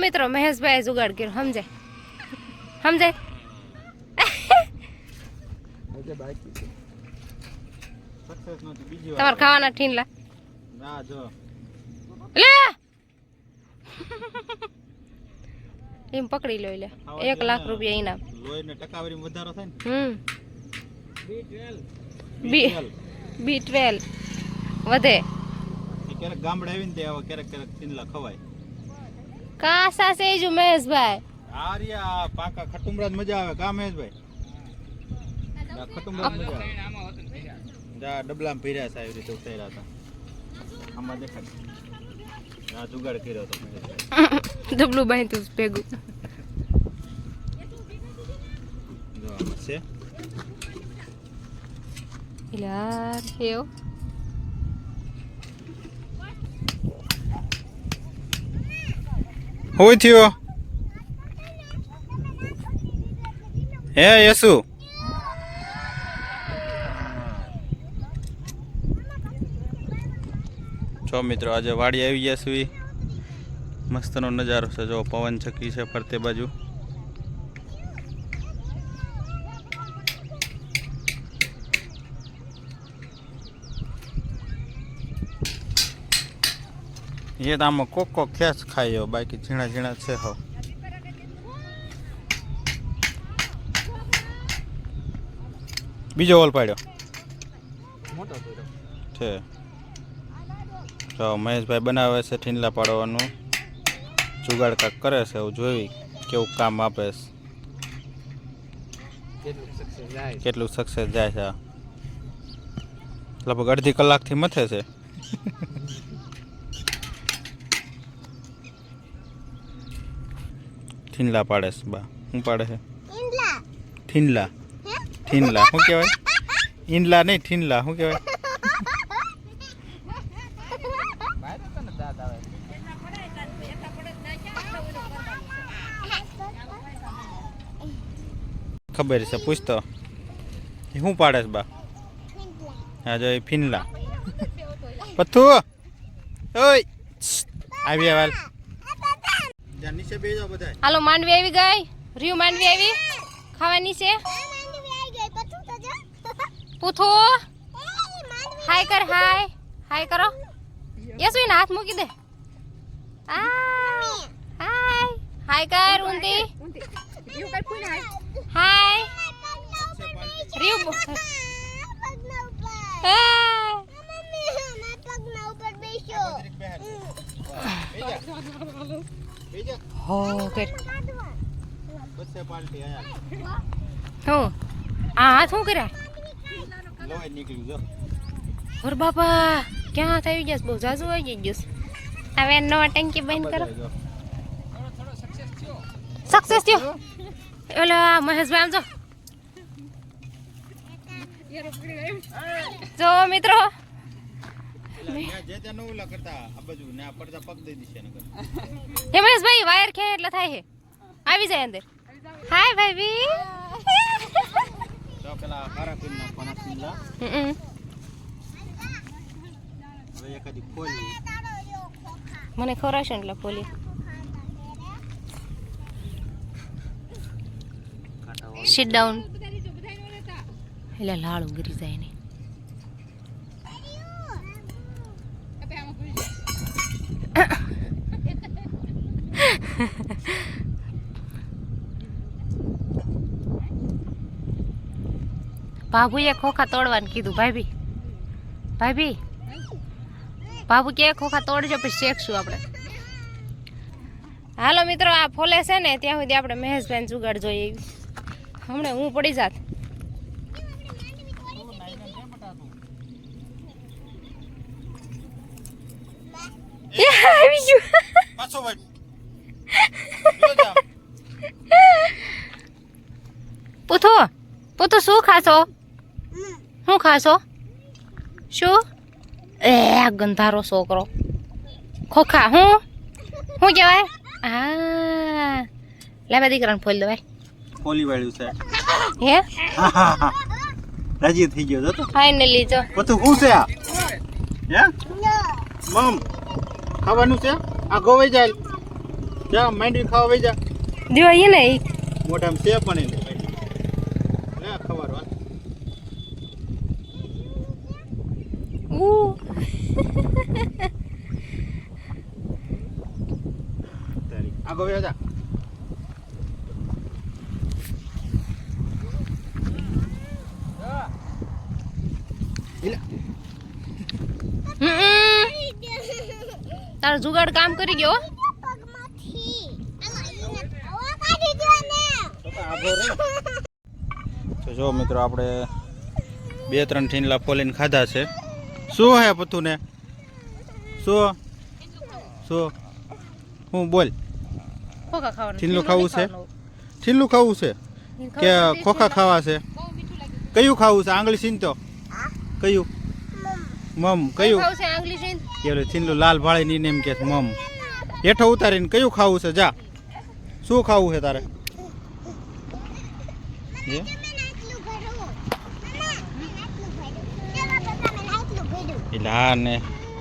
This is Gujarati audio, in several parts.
મિત્રો મહેશભાઈ જુગાડ કર્યો નહોતી બીજી તમારે ખાવાના ઠીનલા એમ પકડી લો લે. એક લાખ રૂપિયા ઇનામ વધારો થાય હમ. બી. બી વધે. ક્યારેક ગામડે આવીને ક્યારેક ક્યારેક ખવાય. કાસા છે જો મહેશભાઈ આ રહ્યા પાકા ખટુમરા જ મજા આવે કા મહેશભાઈ આ ખટુમરા મજા આવે. જા ડબલામાં ભર્યા છે આવી રીતે ઉતાર્યા હતા. આમાં દેખાય. આ જુગાડ કર્યો હતો ડબલું બાંધ્યું તું ભેગું. જો આમાં છે. યાર એવો? હું થયો? હે યસુ જો મિત્રો, આજે વાડી આવી ગયા છીએ. મસ્તનો નજારો છે. જો પવન ચક્કી છે ફરતે બાજુ. તો આમાં કોક કોક ખેસ ખાયો બાકી ઝીણા ઝીણા છે હવ. બીજો ઓલ પાડ્યો. છે. તો મહેશભાઈ બનાવે છે ઠીંડલા પાડવાનું. જુગાડ કાંક કરે છે એવું જોઈ કેવું કામ આપે છે. કેટલું સક્સેસ જાય છે. લગભગ અડધી કલાકથી મથે છે. ઠીનલા પાડે છે બા. શું પાડે છે? થીનલા થીનલા શું કહેવાય? ઈંડલા નહીં ઠીનલા શું કહેવાય? ખબર છે પૂછતો શું પાડે છે બા? હા જો એ ફીનલા પથ્થુ. ઓય! આવી બધા હાલો માંડવી આવી ગઈ? રીવ માંડવી આવી? ખાવાની છે? પૂથો હાય કર હાય. હાય કરો. યસ વિન હાથ મૂકી દે. આ હાય. હાય કર ઊંધી. હાય. રીવ બો- હાય. હો કર બસે પાલટી આયા. હું આ હાથ શું કર્યા? લોહી નીકળ્યું જો. ઓર બાપા ક્યાં થઈ ગયા બહુ જાજુ આવી ગયું હવે નવા ટેન્કી બંધ કરો. સક્સેસ થયો? ઓલા મહેશભાઈ આમ જો. જો મિત્રો મહેશભાઈ વાયર ખે એટલે થાય છે. આવી જાય અંદર. હાય ભાઈ તો પેલા હારા પીન નાખવાના પીલા હમ. હવે એકાદી ખોલી. મને ખોરાશ ને એટલે ખોલી. સિટ ડાઉન એટલે લાળ ઉગરી જાય ને. બાબુએ ખોખા તોડવાનું કીધું, ભાભી. ભાભી, ભાભુ કે ખોખા તોડજો, પછી શેખશું આપણે. હાલો મિત્રો, આ ફોલે છે ને, ત્યાં સુધી આપણે મહેશભાઈ જુગાડ જોઈએ હમણાં હું પડી જાત એ આવી ગયું પાછો ભાઈ પૂથો પૂથો શું ખાશો? શું ખાશો? શું? એ ગંધારો છોકરો. ખોખા હું? શું કહેવાય? હા લાંબા દીકરાને ફોલી દેવાય ફોલી વાળ્યું છે. હે? રાજી થઈ ગયો તો? ફાઇનલી જો. બધું શું છે આ? હે? મમ ખાવાનું છે? આ ગોવાઈ જાય. જા માંડવી ખાવા વઈ જા. એ નહીં મોઢામાં છે પણ એને લે ખબર વાત ઉ જા તારો જુગાડ કામ કરી ગયો હો. તો જો મિત્રો આપણે બે ત્રણ ઠીંડલા ફોલીને ખાધા છે. શું હે પથુને? શું? શું? હું બોલ. ખોખા ખાવાનું. ઠીંગલું ખાવું છે? ઠીનલું ખાવું છે? કે ખોખા ખાવા છે? કયું ખાવું છે? આંગળી સીનતો કયું? મમ. કયું? ખાવું છીનલું પેલું ઠીનલું લાલ ભાળી ની એમ કે મમ. હેઠો ઉતારીને કયું ખાવું છે? જા. શું ખાવું છે તારે? એટલે હા ને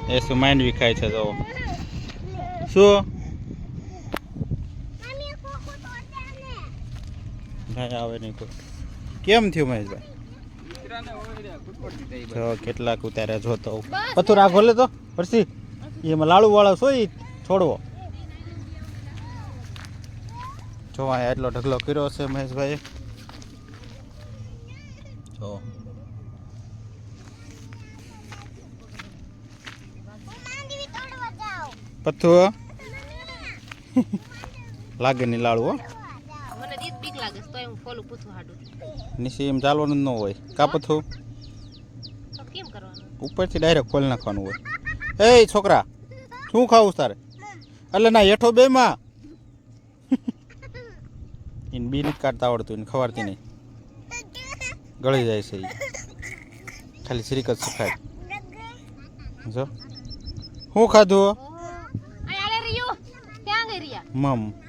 એ શું માઇન્ડ વિખાય છે તો શું? નહીં આવે નહીં કોઈ. કેમ થયું મહેશભાઈ? જો કેટલાક ઉતાર્યા જોતો પથ્થુ રાખો ખોલે તો પરસી. એમાં લાડુ વાળો સોઈ છોડવો. જો આ એટલો ઢગલો કર્યો છે મહેશભાઈ જો. પથ્થુ લાગે નહીં લાડુ હો. તોય પૂથું હાડું. નીચે એમ ચાલવાનું ન હોય. કાપથું કેમ કરવાનું? ઉપરથી ડાયરેક્ટ ખોલી નાખવાનું હોય. એ છોકરા શું ખાવું તારે? એટલે ના હેઠો બે માં. એને બી નથી કાઢતા આવડતું એને ખવાડતી નહીં. ગળી જાય છે. ખાલી શ્રીક જ સુખાય. જો. શું ખાધું? આ આલે રિયો. ક્યાં ગઈ રિયા? મમ.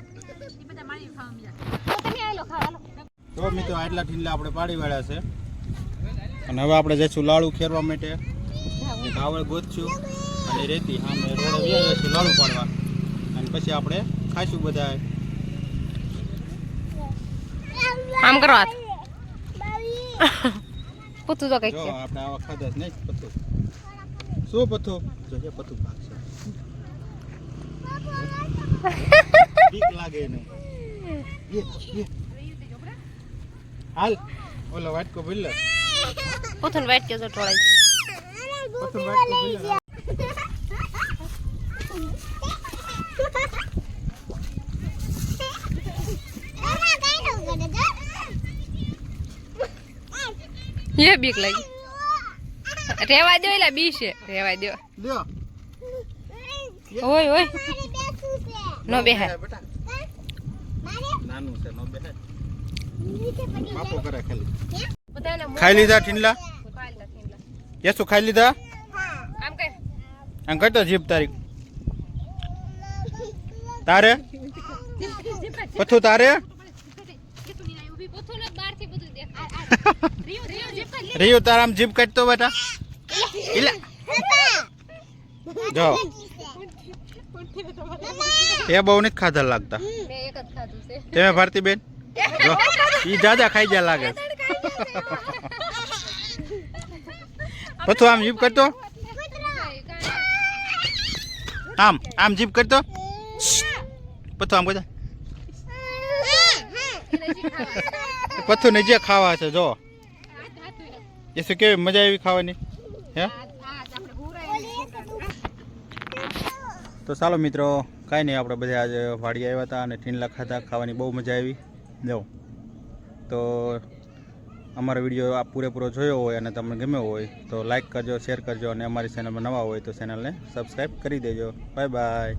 તો મિત્રો આટલા ઠીંડલા આપણે પાડી વાળ્યા છે. અને હવે આપણે જઈશું લાડુ ખેરવા માટે. એક આવળ ગોતશું અને રેતી. સામે રોડે વ્યા જઈશું લાડુ પાડવા. અને પછી આપણે ખાઈશું બધા આમ કરો હાથ. પૂછું તો કઈ છે. આપણે આવા ખાધા જ નહીં. પથુ શું પથુ જોઈએ પથુ બીક લાગે ને યે, યે. હાલ. ઓલો વાટકો ભૂલ લે પૂછું વાઈટ કે જો ટોળાઈ પોથન વાટકો ભૂલ લે એ બીક લાગી. રેવા દો એલા બી છે. રેવા દો લ્યો. ઓય ઓય. નો બેહાય બેટા નાનું છે નો બેહાય બાપો કરે ખાલી ખાઈ લીધા ઠીંડલા યસુ ખાઈ લીધા આમ કઈ કરતો જીપ તારીખ તારે પથ્થુ તારે રિયુ તારા આમ જીભ કાઢતો બેટા ઇલા જો એ બહુ નથી ખાધા લાગતા તમે ભારતી બેન ઈ દાદા ખાઈ ગયા લાગે. પથુ આમ જીપ કરતો? આમ આમ જીપ કરતો? પથુ આમ કરતો પથુ ને જે ખાવા છે, જો. એ શું કેવી મજા આવી ખાવાની? હે? તો ચાલો મિત્રો, કાંઈ નહીં, આપણે બધા આજે વાડી આવ્યા હતા અને ઠીનલા ખાતા ખાવાની બહુ મજા આવી. જાઓ તો અમારો વીડિયો આ પૂરેપૂરો જોયો હોય અને તમને ગમ્યો હોય, તો લાઇક કરજો શેર કરજો અને અમારી ચેનલમાં નવા હોય તો ચેનલને સબસ્ક્રાઈબ કરી દેજો. Bye bye